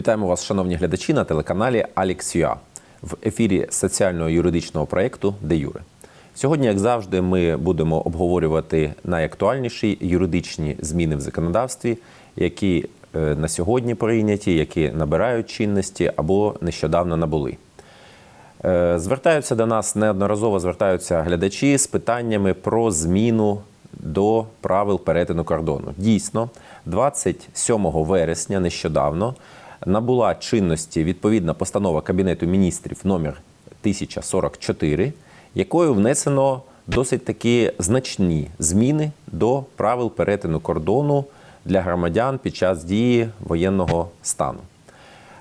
Вітаємо вас, шановні глядачі, на телеканалі Алікс.ua в ефірі соціально-юридичного проєкту Де Юре. Сьогодні, як завжди, ми будемо обговорювати найактуальніші юридичні зміни в законодавстві, які е, на сьогодні прийняті, які набирають чинності або нещодавно набули. Е, Звертаються до нас неодноразово звертаються глядачі з питаннями про зміну до правил перетину кордону. Дійсно, 27 вересня нещодавно набула чинності відповідна постанова Кабінету міністрів номер 1044, якою внесено досить такі значні зміни до правил перетину кордону для громадян під час дії воєнного стану.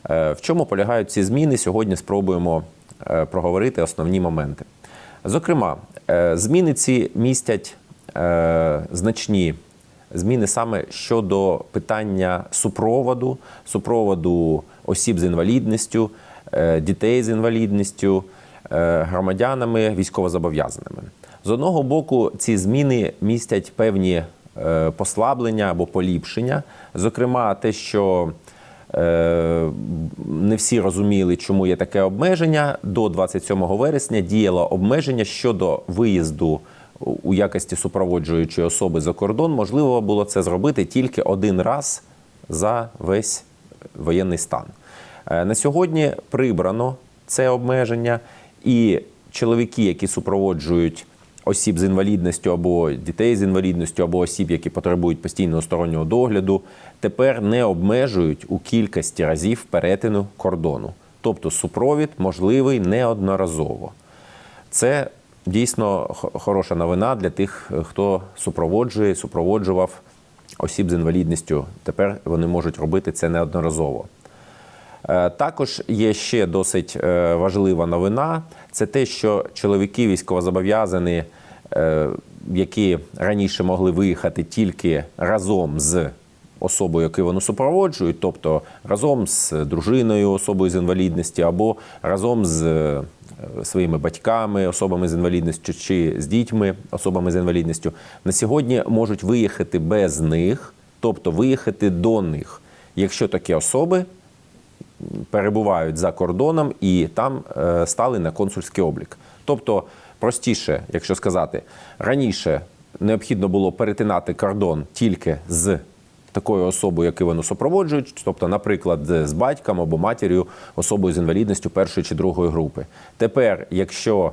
Е, В чому полягають ці зміни? Сьогодні спробуємо е, проговорити основні моменти. Зокрема, е, зміни ці містять значні зміни саме щодо питання супроводу, супроводу осіб з інвалідністю, дітей з інвалідністю, громадянами військовозобов'язаними. З одного боку, ці зміни містять певні е, послаблення або поліпшення, зокрема, те, що Е, Не всі розуміли, чому є таке обмеження. До 27 вересня діяло обмеження щодо виїзду у якості супроводжуючої особи за кордон. Можливо було це зробити тільки один раз за весь воєнний стан. Е, На сьогодні прибрано це обмеження, і чоловіки, які супроводжують осіб з інвалідністю або дітей з інвалідністю, або осіб, які потребують постійного стороннього догляду, тепер не обмежують у кількості разів перетину кордону. Тобто супровід можливий неодноразово. Це дійсно хороша новина для тих, хто супроводжує, супроводжував осіб з інвалідністю. Тепер вони можуть робити це неодноразово. Е, Також є ще досить е, важлива новина: це те, що чоловіки військовозобов'язані, е, які раніше могли виїхати тільки разом з особою, яку вони супроводжують, тобто разом з дружиною, особою з інвалідністю, або разом з своїми батьками, особами з інвалідністю, чи з дітьми, особами з інвалідністю, на сьогодні можуть виїхати без них, тобто виїхати до них, якщо такі особи перебувають за кордоном і там е, стали на консульський облік. Тобто, простіше, якщо сказати, раніше необхідно було перетинати кордон тільки з такою особою, яку вони супроводжують, тобто, наприклад, з батьком або матір'ю, особою з інвалідністю першої чи другої групи. Тепер, якщо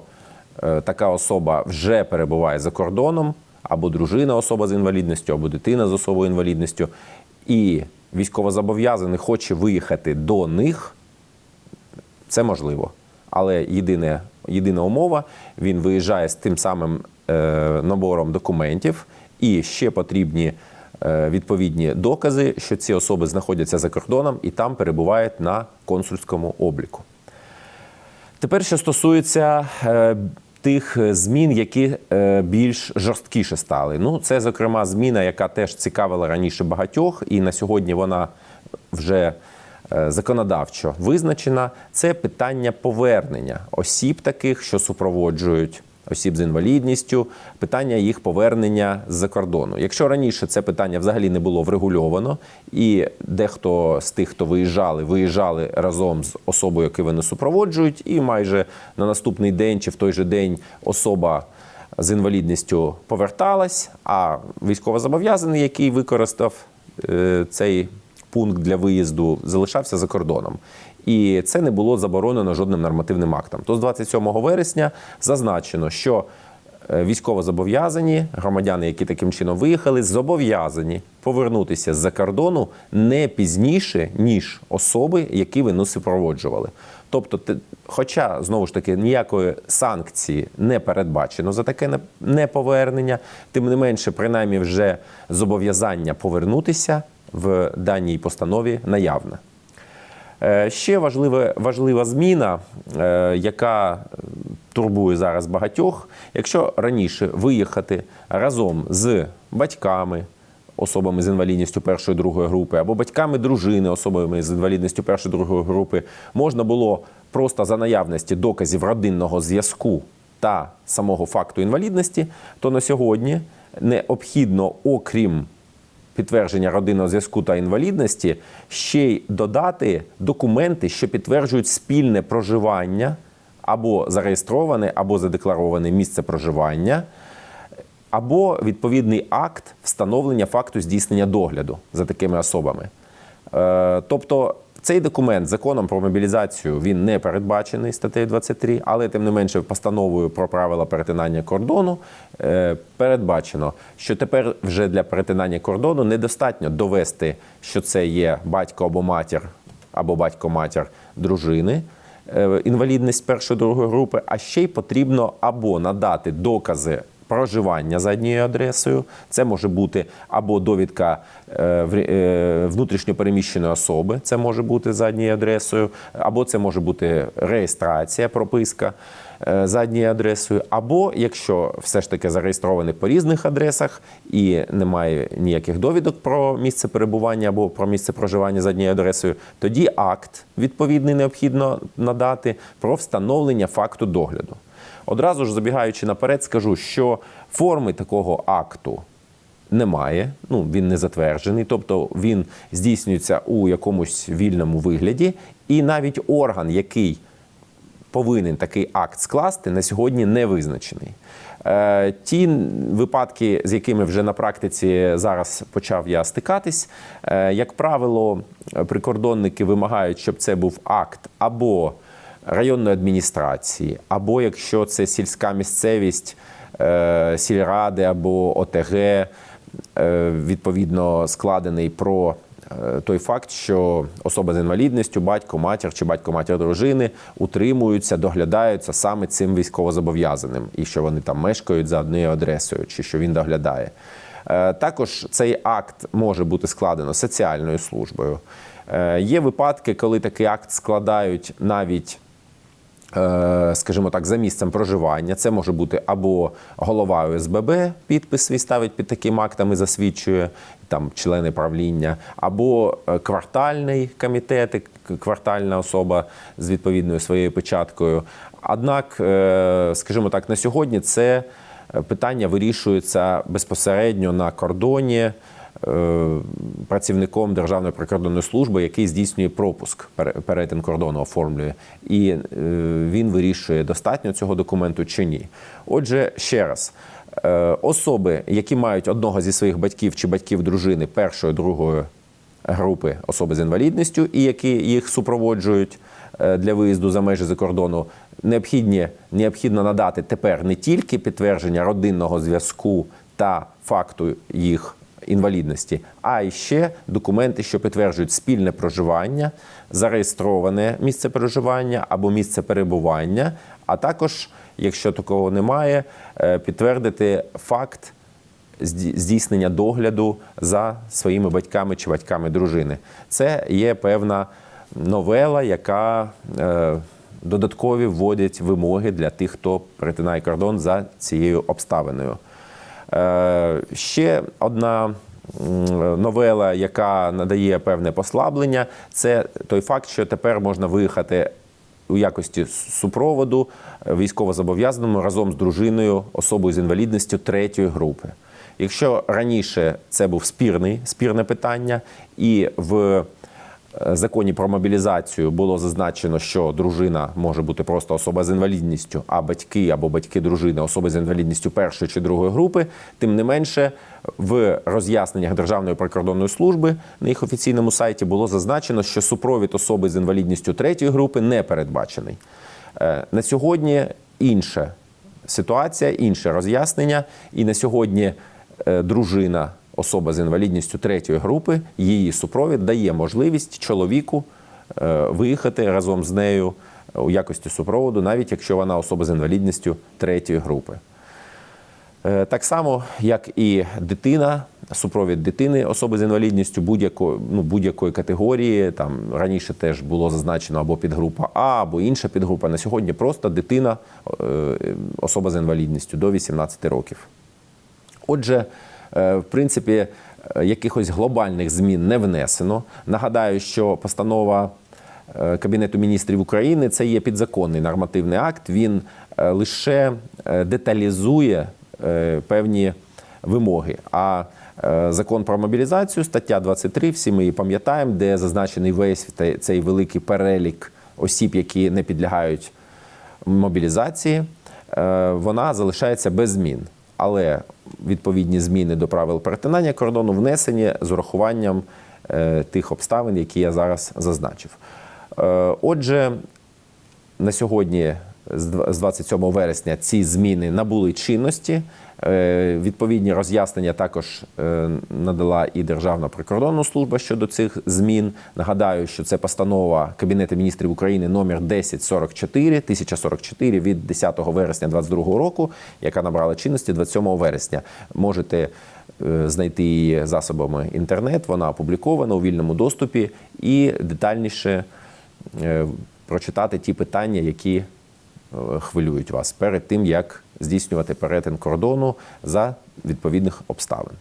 е, така особа вже перебуває за кордоном, або дружина особа з інвалідністю, або дитина з особою інвалідністю, і військовозобов'язаний хоче виїхати до них, це можливо. Але єдине, єдина умова, він виїжджає з тим самим е, набором документів, і ще потрібні е, відповідні докази, що ці особи знаходяться за кордоном і там перебувають на консульському обліку. Тепер, що стосується е, тих змін, які е, більш жорсткіше стали. Ну, це, зокрема, зміна, яка теж цікавила раніше багатьох, і на сьогодні вона вже е, законодавчо визначена. Це питання повернення осіб таких, що супроводжують. Осіб з інвалідністю, питання їх повернення з-за кордону. Якщо раніше це питання взагалі не було врегульовано, і дехто з тих, хто виїжджали, виїжджали разом з особою, яку вони супроводжують, і майже на наступний день чи в той же день особа з інвалідністю поверталась, а військовозобов'язаний, який використав е, цей пункт для виїзду, залишався за кордоном. І це не було заборонено жодним нормативним актом. То з 27 вересня зазначено, що е, військовозобов'язані громадяни, які таким чином виїхали, зобов'язані повернутися з-за кордону не пізніше, ніж особи, які вони супроводжували. Тобто, хоча знову ж таки ніякої санкції не передбачено за таке неповернення, тим не менше, принаймні, вже зобов'язання повернутися в даній постанові наявне. Е, Ще важлива, важлива зміна, е, яка турбує зараз багатьох. Якщо раніше виїхати разом з батьками, особами з інвалідністю першої другої групи, або батьками дружини, особами з інвалідністю першої другої групи, можна було просто за наявності доказів родинного зв'язку та самого факту інвалідності, то на сьогодні необхідно, окрім підтвердження родинного зв'язку та інвалідності, ще й додати документи, що підтверджують спільне проживання або зареєстроване, або задеклароване місце проживання, або відповідний акт встановлення факту здійснення догляду за такими особами. Е, Тобто цей документ законом про мобілізацію він не передбачений статтею 23, але тим не менше постановою про правила перетинання кордону е, передбачено, що тепер вже для перетинання кордону недостатньо довести, що це є батько або матір, або батько-матір дружини. е, Інвалідність першої другої групи, а ще й потрібно або надати докази проживання за однією адресою. Це може бути або довідка е, е, внутрішньопереміщеної особи, це може бути за однією адресою, або це може бути реєстрація, прописка е, за однією адресою, або якщо все ж таки зареєстрований по різних адресах і немає ніяких довідок про місце перебування або про місце проживання за однією адресою, тоді акт відповідний необхідно надати про встановлення факту догляду. Одразу ж забігаючи наперед, скажу, що форми такого акту немає, ну він не затверджений, тобто він здійснюється у якомусь вільному вигляді, і навіть орган, який повинен такий акт скласти, на сьогодні не визначений. Е, Ті випадки, з якими вже на практиці зараз почав я стикатись, е, як правило, прикордонники вимагають, щоб це був акт або районної адміністрації, або якщо це сільська місцевість, е, сільради або ОТГ, е, відповідно складений про е, той факт, що особа з інвалідністю, батько, матір чи батько, матір дружини утримуються, доглядаються саме цим військовозобов'язаним, і що вони там мешкають за однією адресою, чи що він доглядає. Також цей акт може бути складено соціальною службою. Є випадки, коли такий акт складають навіть скажімо так, за місцем проживання. Це може бути або голова ОСББ, підпис свій ставить під таким актом і засвідчує там члени правління, або е, квартальний комітет, квартальна особа з відповідною своєю печаткою. Однак, е, скажімо так, на сьогодні це е, питання вирішується безпосередньо на кордоні е, працівником Державної прикордонної служби, який здійснює пропуск, перетин кордону оформлює, і е, він вирішує, достатньо цього документу чи ні. Отже, ще раз. е, Особи, які мають одного зі своїх батьків чи батьків дружини першої, другої групи особи з інвалідністю, і які їх супроводжують е, для виїзду за межі за кордону, необхідні, необхідно надати тепер не тільки підтвердження родинного зв'язку та факту їх інвалідності, а ще документи, що підтверджують спільне проживання, зареєстроване місце проживання або місце перебування, а також, якщо такого немає, е, підтвердити факт здійснення догляду за своїми батьками чи батьками дружини. Це є певна новела, яка е, додаткові вводять вимоги для тих, хто перетинає кордон за цією обставиною. Е, Ще одна новела, яка надає певне послаблення, це той факт, що тепер можна виїхати у якості супроводу військовозобов'язаному разом з дружиною, особою з інвалідністю третьої групи. Якщо раніше це був спірний, спірне питання, і в законі про мобілізацію було зазначено, що дружина може бути просто особа з інвалідністю, а батьки або батьки дружини особи з інвалідністю першої чи другої групи. Тим не менше, в роз'ясненнях Державної прикордонної служби на їх офіційному сайті було зазначено, що супровід особи з інвалідністю третьої групи не передбачений. Е, На сьогодні інша ситуація, інше роз'яснення, і на сьогодні е, дружина, особа з інвалідністю третьої групи, її супровід дає можливість чоловіку е, виїхати разом з нею у якості супроводу, навіть якщо вона особа з інвалідністю третьої групи. Е, Так само, як і дитина, супровід дитини, особи з інвалідністю будь-якої ну, будь-якої категорії. Там раніше теж було зазначено або підгрупа А, або інша підгрупа. На сьогодні просто дитина, е, особа з інвалідністю до 18 років. Отже, в принципі, е, якихось глобальних змін не внесено. Нагадаю, що постанова е, Кабінету міністрів України це є підзаконний нормативний акт. Він е, лише е, деталізує е, певні вимоги. А е, закон про мобілізацію, стаття 23, всі ми її пам'ятаємо, де зазначений весь цей великий перелік осіб, які не підлягають мобілізації, е, вона залишається без змін. Але відповідні зміни до правил перетинання кордону внесені з урахуванням е, тих обставин, які я зараз зазначив. Е, Отже, на сьогодні, з дв- з 27 вересня, ці зміни набули чинності. Е, Відповідні роз'яснення також е, надала і Державна прикордонна служба щодо цих змін. Нагадаю, що це постанова Кабінету міністрів України номер 1044, 1044 від 10 вересня 2022 року, яка набрала чинності 27 вересня. Можете е, знайти її засобами інтернет. Вона опублікована у вільному доступі і детальніше прочитати ті питання, які хвилюють вас перед тим, як здійснювати перетин кордону за відповідних обставин.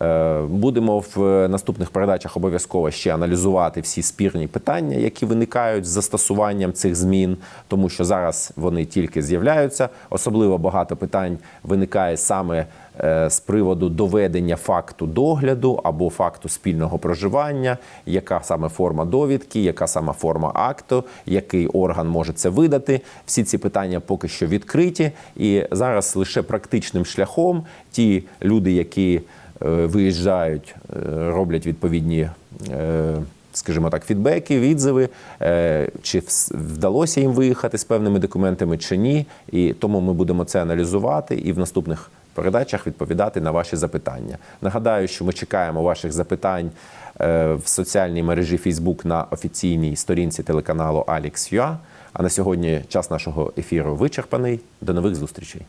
Е, Будемо в наступних передачах обов'язково ще аналізувати всі спірні питання, які виникають з застосуванням цих змін, тому що зараз вони тільки з'являються. Особливо багато питань виникає саме е, з приводу доведення факту догляду або факту спільного проживання, яка саме форма довідки, яка саме форма акту, який орган може це видати. Всі ці питання поки що відкриті, і зараз лише практичним шляхом ті люди, які виїжджають, е, роблять відповідні. е, Скажімо так, фідбеки, відзиви, е, чи вдалося їм виїхати з певними документами чи ні. І тому ми будемо це аналізувати і в наступних передачах відповідати на ваші запитання. Нагадаю, що ми чекаємо ваших запитань е, в соціальній мережі Facebook на офіційній сторінці телеканалу Alex.ua. А на сьогодні час нашого ефіру вичерпаний. До нових зустрічей.